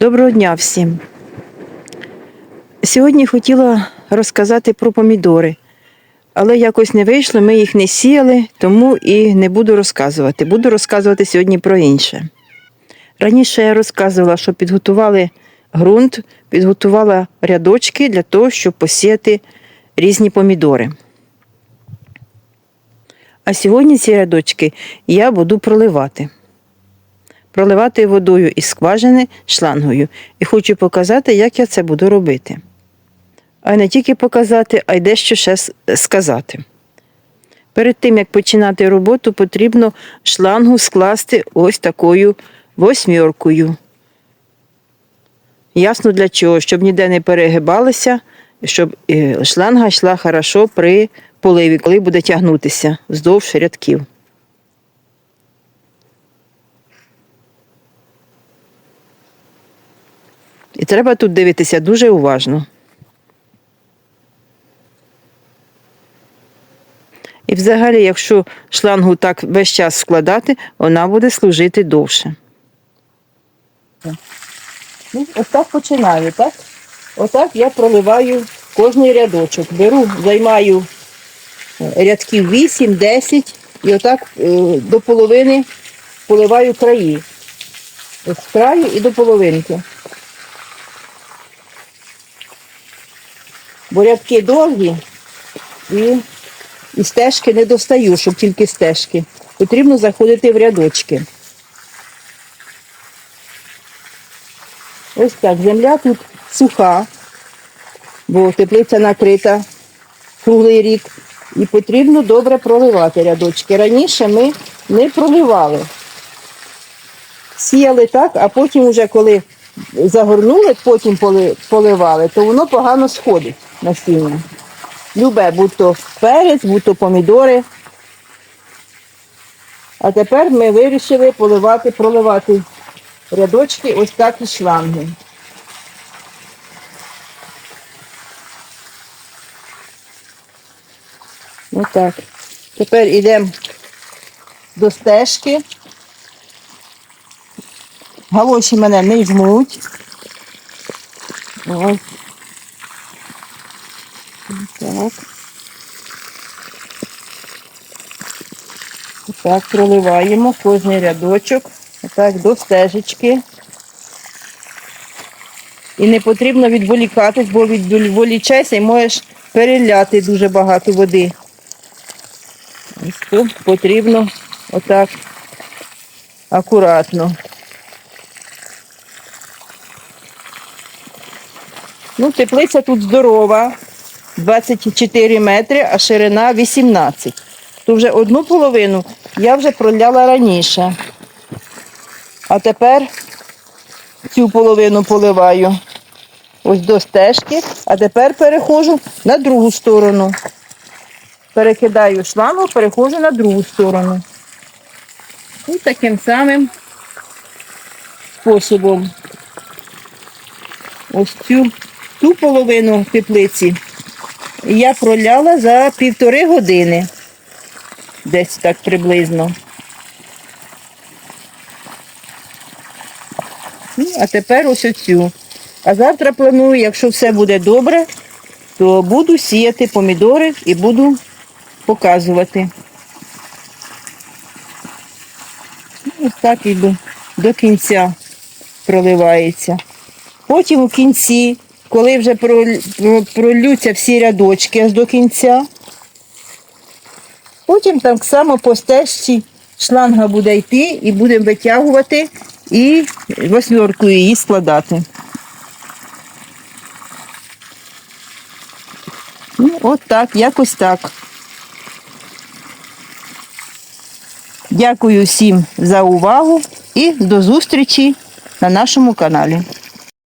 Доброго дня всім. Сьогодні хотіла розказати про помідори, але якось не вийшло, ми їх не сіяли, тому і не буду розказувати. Буду розказувати сьогодні про інше. Раніше я розказувала, що підготували ґрунт, підготувала рядочки для того, щоб посіяти різні помідори. А сьогодні ці рядочки я буду проливати проливати водою із скважини шлангою. І хочу показати, як я це буду робити. А не тільки показати, а й дещо ще сказати. Перед тим, як починати роботу, потрібно шлангу скласти ось такою восьміркою. Ясно для чого, щоб ніде не перегибалися, щоб е, шланга йшла хорошо при поливі, коли буде тягнутися вздовж рядків. І треба тут дивитися дуже уважно. І взагалі, якщо шлангу так весь час складати, вона буде служити довше. Ну, ось так починаю, так? Отак я проливаю кожний рядочок. Беру, займаю е, рядків 8-10 і отак е, до половини поливаю краї. З краю і до половинки. Бо рядки довгі і, і стежки не достаю, щоб тільки стежки. Потрібно заходити в рядочки. Ось так, земля тут суха, бо теплиця накрита круглий рік. І потрібно добре проливати рядочки. Раніше ми не проливали. Сіяли так, а потім, вже коли загорнули, потім поливали, то воно погано сходить насіння. Любе, будь-то перець, будь-то помідори. А тепер ми вирішили поливати, проливати рядочки ось так і шланги. Отак. Тепер йдемо до стежки. Галоші мене не жмуть. Ось. Так. Так, проливаємо кожний рядочок. Так, до стежечки. І не потрібно відволікатись, бо відволічайся і можеш переляти дуже багато води. Ось тут потрібно отак акуратно. Ну, теплиця тут здорова, 24 метри, а ширина 18. То вже одну половину я вже проляла раніше. А тепер цю половину поливаю ось до стежки, а тепер переходжу на другу сторону. Перекидаю шлангу, переходжу на другу сторону. І таким самим способом. Ось цю ту половину теплиці я проляла за півтори години. Десь так приблизно. Ну, а тепер ось оцю. А завтра планую, якщо все буде добре, то буду сіяти помідори і буду показувати. Ну, Ось так і до, до кінця проливається. Потім у кінці, коли вже прол- пролються всі рядочки аж до кінця, потім так само по стежці шланга буде йти і будемо витягувати і восьмеркою її складати. Ну, от так, якось так. Дякую всім за увагу і до зустрічі на нашому каналі.